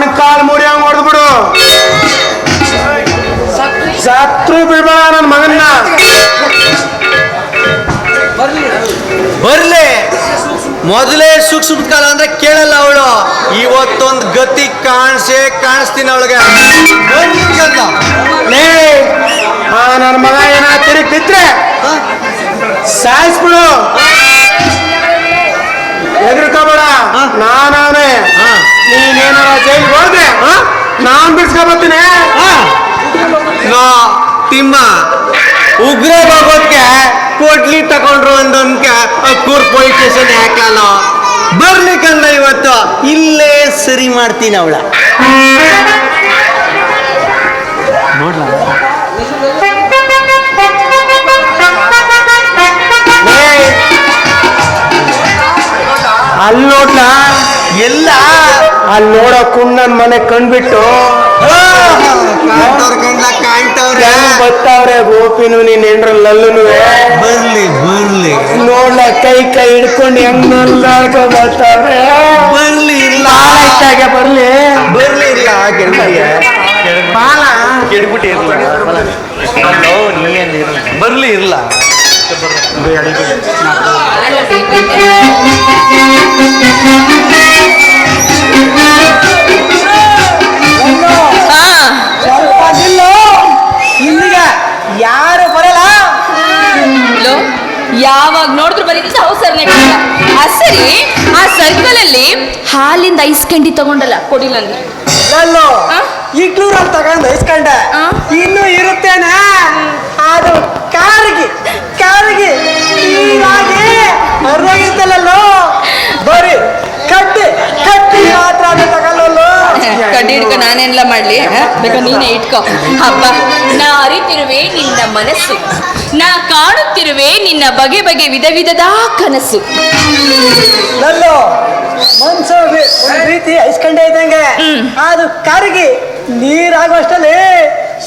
ಮೊಣಕಾಲ್ ಹಂಗ ಹೊಡೆದ್ಬಿಡು ಸತ್ರು ಬಿಡ್ಬಾ ನನ್ನ ಮಗನ್ನ. ಬರ್ಲಿ. ಮೊದಲೇ ಸೂಕ್ಷ್ಮ ಕಾಲ ಅಂದ್ರೆ ಕೇಳಲ್ಲ ಅವಳು. ಇವತ್ತೊಂದ್ ಗತಿ ಕಾಣಿಸೇ ಕಾಣಿಸ್ತೀನಿ ಅವಳಿಗೆ. ನನ್ನ ಮಗ ಏನ ತಿರುಗಿ ಬಿದ್ರೆ ಸಾಯಿಸ್ಬಿಡು. ಬಿಡ್ಸ್ಕೊಬತ್ತೀನಿ ನಾ ತಿಮ್ಮ ಉಗ್ರ ಬಾಬೋದ್ಕೆ ಕೋಟ್ಲಿ ತಗೊಂಡ್ರು ಅಂದನ್ಕೆ ಕೂರ್ ಪೊಲೀಸ್ ಸ್ಟೇಷನ್ ಹಾಕಲ್ಲ ಬರ್ಲಿಕ್ಕಂದ ಇವತ್ತು ಇಲ್ಲೇ ಸರಿ ಮಾಡ್ತೀನಿ ಅವಳ. ಅಲ್ಲಿ ನೋಡ್ಲ? ಎಲ್ಲ ಅಲ್ಲಿ ನೋಡೋ ನನ್ನ ಮನೆ ಕಂಡ್ಬಿಟ್ಟು ಬತ್ತಾವ್ರೆ ಗೋಪಿನು ನೀನ್ ಹೆಂಡ್ರ ಲಲ್ಲುನುವೆ ಬರ್ಲಿ ಬರ್ಲಿ. ನೋಡ್ಲ ಕೈ ಕೈ ಹಿಡ್ಕೊಂಡು ಹೆಂಗ್ ನಲ್ಲಾಡ್ಕ ಬರ್ತಾವ್ರೆ ಬರ್ಲಿ ಇಲ್ಲ. ಆಯ್ತಾಗೆ ಬರ್ಲಿ. ಬರ್ಲಿ ಇಲ್ಲ ಬಾಲ. ಬರ್ಲಿ ಇರ್ಲ ಹಾ ಆ ಸರಿ ಆ ಸರ್ಕಲ್ ಅಲ್ಲಿ ಹಾಲಿಂದ ಐಸ್ ಕಂಡಿ ತಗೊಂಡಲ್ಲ ಕೊಡಿ ನನ್ಗೆ ಆ? ಇಗ್ಲೂರಲ್ಲಿ ತಗೊಂಡು ಇಸ್ಕೊಂಡೆ ಇನ್ನೂ ಇನ್ನು ಇರುತ್ತೇನೆ. ಅದು ಕಾರಿಗೆ ಕಾರಿಗೆ ನೀರಾಗಿ ಹರಿದೋಗಿರ್ತಲ್ಲಲ್ಲೋ ಬರೀ ಕಟ್ಟಿ ಕಟ್ಟಿ ಮಾತ್ರ ಅದು ತಗೊಳ್ಳಲ್ಲ ಕಡ್ಡಿ ಹಿಡ್ಕೊ ನಾನೆಲ್ಲ ಮಾಡ್ಲಿ? ಬೇಕಾ ನೀನೇ ಇಟ್ಕೋ. ಹಬ್ಬ. ನಾ ಅರಿತಿರುವೆ ನಿನ್ನ ಮನಸ್ಸು. ನಾ ಕಾಣುತ್ತಿರುವೆ ನಿನ್ನ ಬಗೆ ಬಗೆ ವಿಧ ವಿಧದ ಕನಸು. ಲಲ್ಲು ಮನ್ಸು ಒಂದ್ ರೀತಿ ಐಸ್ಕಂಡೆ ಇದ್ದಂಗೆ. ಅದು ಕರಗಿ ನೀರಾಗುವಷ್ಟಲ್ಲಿ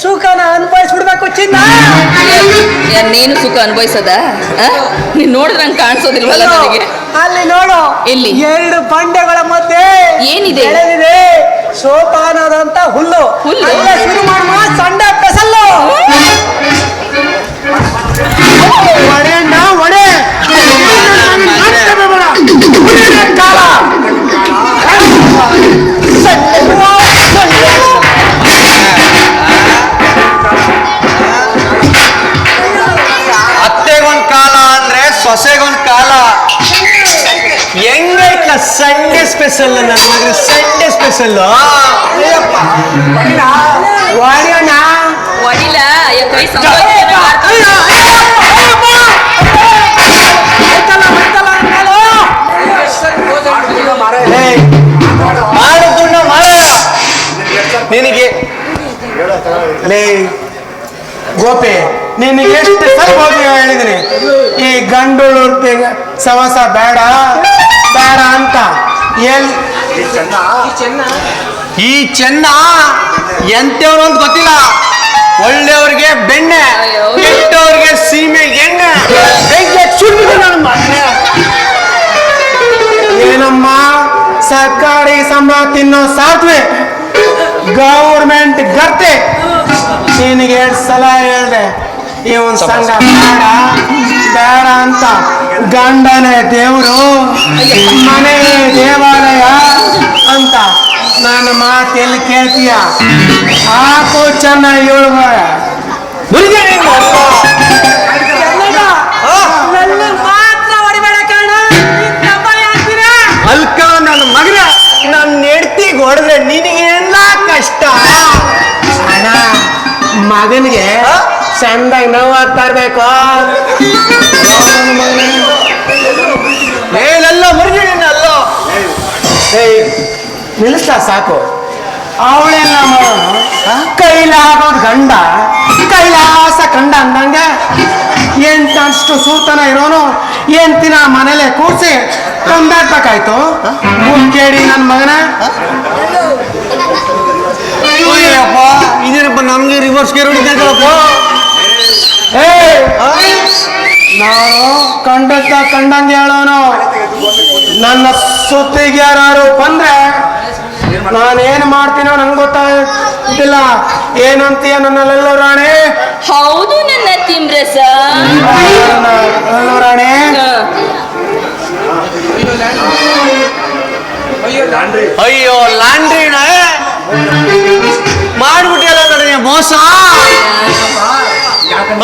ಸುಖನ ಅನುಭವಿಸ್ಬಿಡ್ಬೇಕು ಚಿನ್ನ. ನೀನು ಸುಖ ಅನುಭವಿಸದ? ನೀನ್ ನೋಡಿದ್ರೆ ನಂಗೆ ಕಾಣಿಸೋದಿಲ್ವಲ್ಲ ನನಗೆ? ಅಲ್ಲಿ ನೋಡು ಇಲ್ಲಿ ಎರಡು ಬಂಡೆಗಳ ಮಧ್ಯೆ ಏನಿದೆ? ಸೋಪಾನದಂತ ಹುಲ್ಲು. ಹುಲ್ಲು? ಶುರು ಮಾಡುವ ಸಣ್ಣ ಪೆಸಲ್ಲು. ಒಡೆ ಅಣ್ಣ, ಒಡೆ. ಕಾಲ. ಅತ್ತೆಗೊಂದ್ ಕಾಲ ಅಂದ್ರೆ ಸೊಸೆಗೊಂದ್ ಕಾಲ ಹೆಂಗೈತ ಸಂಡೆ ಸ್ಪೆಷಲ್ ನನ್ನ ಮಗ ಸಂಡೆ ಸ್ಪೆಷಲ್ ಒಡೆ ಅಣ್ಣ. ಮಾಡುದುಣ್ಣ ಮಾಡ ನಿನಗೆ ಲೇ ಗೋಪಿ ನಿನಗೆ ಎಷ್ಟು ಸಲ ಹೋಗಿ ಹೇಳಿದೀನಿ ಈ ಗಂಡು ಸವಾಸ ಬೇಡ ಬೇಡ ಅಂತ. ಎಲ್ ಈ ಚೆನ್ನ ಎಂತವ್ರು ಅಂತ ಗೊತ್ತಿಲ್ಲ. ಒಳ್ಳೆಯವ್ರಿಗೆ ಬೆಣ್ಣೆ. ಕೆಟ್ಟವ್ರಿಗೆ ಸೀಮೆ ಎಣ್ಣೆ. ಬೆಂಕಿ ಸುಟ್ಟಿದೆ ನನ್ನ. ಏನಮ್ಮ ಸರ್ಕಾರಿ ಸಂಬಳ ತಿನ್ನೋ ಸಾಧ್ವೆ? ಗೌರ್ಮೆಂಟ್ ಗರ್ತೆ. ನಿನಗೆ ಎರಡು ಸಲ ಹೇಳ್ದೆ ಈ ಒಂದು ಸಂಘ ಬೇಡ ಬೇಡ ಅಂತ. ಗಂಡನೇ ದೇವರು ಮನೆ ದೇವಾಲಯ ಅಂತ. ನನ್ನ ಮಾತು ಎಲ್ಲಿ ಕೇಳ್ತೀಯ? ಹಾಕು ಮಾತ್ರ ಹೊಡಿಬೇಡ ಕಣ ಅಲ್ಕ ನನ್ನ ಮಗನ ನನ್ನ ಹೆಡ್ತಿಗೆ ಹೊಡೆದ್ರೆ ನಿನಗೆಲ್ಲ ಕಷ್ಟ. ಅಣ್ಣ ಮಗನಿಗೆ ಚಂದಾಗಿ ನೋವು ಆಗ್ತಾ ಇರ್ಬೇಕು. ಏನೆಲ್ಲ ಮುರಿದಿನ ಅಲ್ಲೋ. ಏಯ್ ನಿಲ್ಲಿಸ್ತಾ ಸಾಕು. ಅವಳೆಲ್ಲ ಕೈಲಾಗೋದ್ ಗಂಡ. ಕೈಲಾಸ ಕಂಡ ಅಂದಂಗೆ ಅಷ್ಟು ಸೂತನ ಇರೋನು? ಎಂತಿನ ಮನೇಲೆ ಕೂರ್ಸಿ ಕೊಂದಾಡ್ಬೇಕಾಯ್ತು ಕೇಳಿ ನನ್ನ ಮಗನ. ಇದೇನಪ್ಪ ನಮ್ಗೆ ರಿವರ್ಸ್ ಗೇರ್ ಏ ನಾನು ಕಂಡತ್ತ ಕಂಡಂಗೆ ಹೇಳೋನು. ನನ್ನ ಸುತ್ತಿಗೆ ಯಾರು ಬಂದ್ರೆ ನಾನೇನ್ ಮಾಡ್ತೀನೋ ನಂಗೆ ಗೊತ್ತಾಗ್ತಿಲ್ಲ. ಏನಂತೀಯ ನನ್ನಲ್ಲೆಲ್ಲೋ ರಾಣಿ? ಹೌದು ನನ್ನ ತಿಮ್ರಸ ರಾಣಿ? ಅಯ್ಯೋ ಲಾಂಡ್ರಿ ಮಾಡ್ಬಿಟ್ಟಿಯಲ್ಲ ನನಗೆ ಮೋಸ?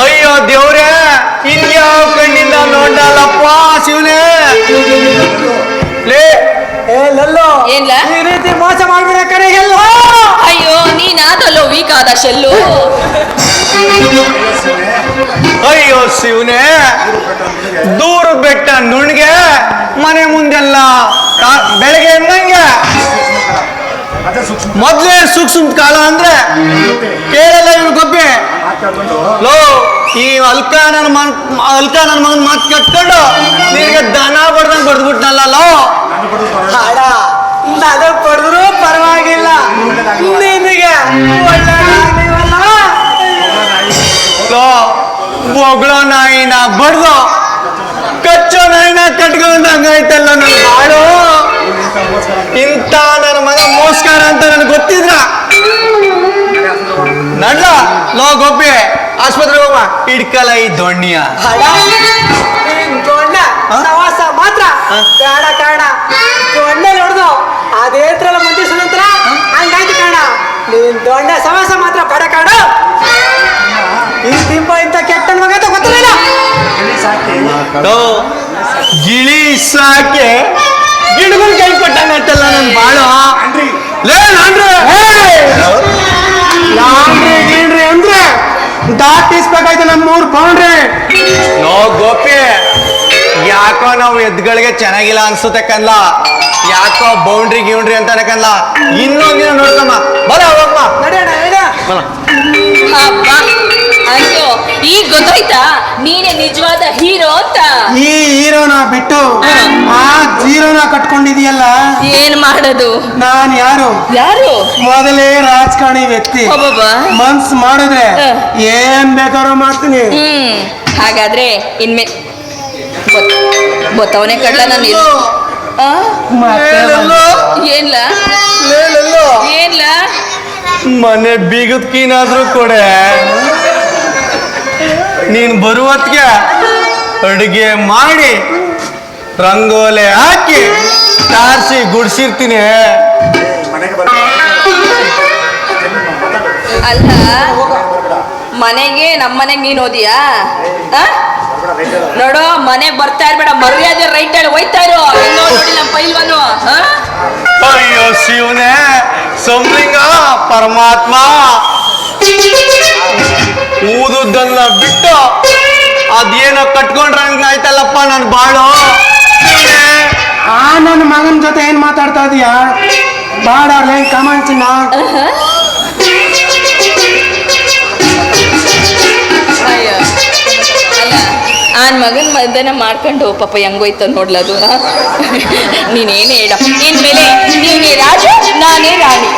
ಅಯ್ಯೋ ದೇವ್ರೇ ಹಿಂಗೆ ಕಣ್ಣಿಂದ ನೋಡಲ್ಲಪ್ಪ ಶಿವನೇ? ಲೇ ಏ ಲಲ್ಲೋ ಏನ್ಲ? ಈ ರೀತಿ ಮೋಸ ಮಾಡ್ಬಿಡ ಕರೆ ಎಲ್ಲೋ ಅಯ್ಯೋ ವೀಕ್ ಶೆಲ್ಲು. ಅಯ್ಯೋ ಶಿವನೇ, ದೂರ ಬೆಟ್ಟ ನುಣ್ಗೆ, ಮನೆ ಮುಂದೆಲ್ಲ ಬೆಳಗ್ಗೆ ಎದ್ದಂಗೆ. ಮೊದ್ಲೇ ಸೂಕ್ಷ್ಮ ಕಾಲ ಅಂದ್ರೆ ಕೇಳಲ್ಲ ಇವ್ರು ಗೊಬ್ಬೆ. ಲೋ, ಈ ಅಲ್ಕ ನನ್ನ ಮನ್ ಅಲ್ಕ ನನ್ನ ಮಾತು ಕಟ್ಕೊಂಡು ನಿನಗೆ ದನ ಬಡ್ದಂಗೆ ಬಡ್ದ್ಬಿಟ್ನಲ್ಲ, ಲೋ. ಬೊಗಳೋ ನಾಯಿನ ಬಡ್ದು ಕಚ್ಚೋ ನಾಯಿನ ಕಟ್ಕೊಂಡಂಗಾಯ್ತಲ್ಲ ನನ್ನ ಬಾಳು. ಇಂತ ನನ್ನ ಮಗ ಮೋಸ್ಕಾರ ಅಂತ ನನಗೆ ಗೊತ್ತಿದ್ರ? ನಡ್ಲ ಲೋ ಗೋಪಿ ಆಸ್ಪತ್ರೆಗೆ ಹೋಗ ಇಡ್ಕಲ ಈ ದೊಣ್ಣಿಯ. ಸವಾಸ ಮಾತ್ರ? ಬೇಡ ಕಾಣ ದೊಡ್ಡ ನೋಡ್ದು. ಅದೇ ತರ ಮಂದಿ ಸುನಂತರ ಹಂಗಾಯ್ತು ಕಾಣ. ನೀನ್ ದೊಡ್ಡ ಸವಾಸ ಮಾತ್ರ ಪಡ ಕಾಣ ಗಿಳಿ ಸಾಕೆ. ಗಿಡಗಳು ಕೈ ಕೊಟ್ಟಂಗತ್ತಲ್ಲ ನನ್ ಬಾಳು. ಲೇ ನಾನ್ರೆ ಲಾಂಡ್ರಿ ಗೀಂಡ್ರಿ ಅಂದ್ರೆ ದಾಟಿಸ್ಬೇಕಾಯ್ತು ನಮ್ಮ ಮೂರ್ ಬೌಂಡ್ರಿ. ನೋ ಗೋಪಿ ಯಾಕೋ ನಾವು ಎದ್ಗಳಿಗೆ ಚೆನ್ನಾಗಿಲ್ಲ ಅನ್ಸುತ್ತೆ ಕಂದ್ಲ ಯಾಕೋ ಬೌಂಡ್ರಿ ಗಿೌಂಡ್ರಿ ಅಂತ ಅನ್ಕಂದ್ಲ ಇನ್ನೊಂದಿನ ನೋಡ್ಕಮ್ಮ. ಬಲ ಹೋಗಮ್ಮ ನಡೆಯೋಣ ಅಯ್ಯೋ ಈಗ ಗೊತ್ತಾಯ್ತಾ? ನೀನೇ ನಿಜವಾದ ಹೀರೋ ಅಂತ? ಈ ಹೀರೋನ ಬಿಟ್ಟು ಆ ಜೀರೋನ ಕಟ್ಕೊಂಡಿದೀಯಲ್ಲ? ಏನ್ ಮಾಡೋದು? ನಾನ್ ಯಾರು? ಯಾರು? ಮೊದಲೇ ರಾಜಕಾರಣಿ ವ್ಯಕ್ತಿ. ಮನ್ಸ್ ಮಾಡಿದ್ರೆ ಹ. ಏನ್ ಬೇಕಾದ್ರೂ ಮಾಡ್ತೀನಿ. ಹ್ಮ್. ಹಾಗಾದ್ರೆ ಇನ್ಮೆ ಗೊತ್ತವನೇ ಕಡ್ಲ ನಾನು? ಮತ್ತೆ ಲೇಲಲ್ಲೋ, ಏನ್ಲ. ಏನ್ಲ? ಮನೆ ಬೀಗದ ಕೀನಾದ್ರೂ ಕೊಡೆ. ನೀನ್ ಬರುವತ್ಗೆ ಅಡುಗೆ ಮಾಡಿ ರಂಗೋಲೆ ಹಾಕಿ ತಾರಿಸಿ ಗುಡ್ಸಿರ್ತೀನಿ. ಅಲ್ಲ ಮನೆಗೆ ನಮ್ಮನೆಗೆ ನೀನ್ ಓದಿಯಾ? ನೋಡು ಮನೆಗ್ ಬರ್ತಾ ಇರ್ಬೇಡ. ಮರ್ಯಾದೆ ರೈಟ್ ಹೇಳಿ ಹೋಯ್ತಾ ಇರು. ನೋಡಿ ನಮ್ಮ ಪೈಲ್ವನು. ಅಯ್ಯೋ ಶಿವನೇ ಸಂಲಿಂಗ ಪರಮಾತ್ಮ. ಊದುದನ್ನ ಬಿಟ್ಟು ಅದೇನೋ ಕಟ್ಕೊಂಡ್ರಂಗ್ ಆಯ್ತಲ್ಲಪ್ಪ ನನ್ ಬಾಳು. ಆ ನನ್ನ ಮಗನ ಜೊತೆ ಏನ್ ಮಾತಾಡ್ತಾ ಇದೀಯಾ? ಬಾಡಾರ್ಲೆ ಕಮಾಂಚಿನ ಆ ಮಗನ್ ಮದನ ಮಾಡ್ಕೊಂಡು ಪಾಪ ಹೆಂಗೋಯ್ತ ನೋಡ್ಲದು ನೀನೇನು ಹೇಳ? ಇನ್ಮೇಲೆ ನೀನೇ ರಾಜು ನಾನೇ ರಾಣಿ.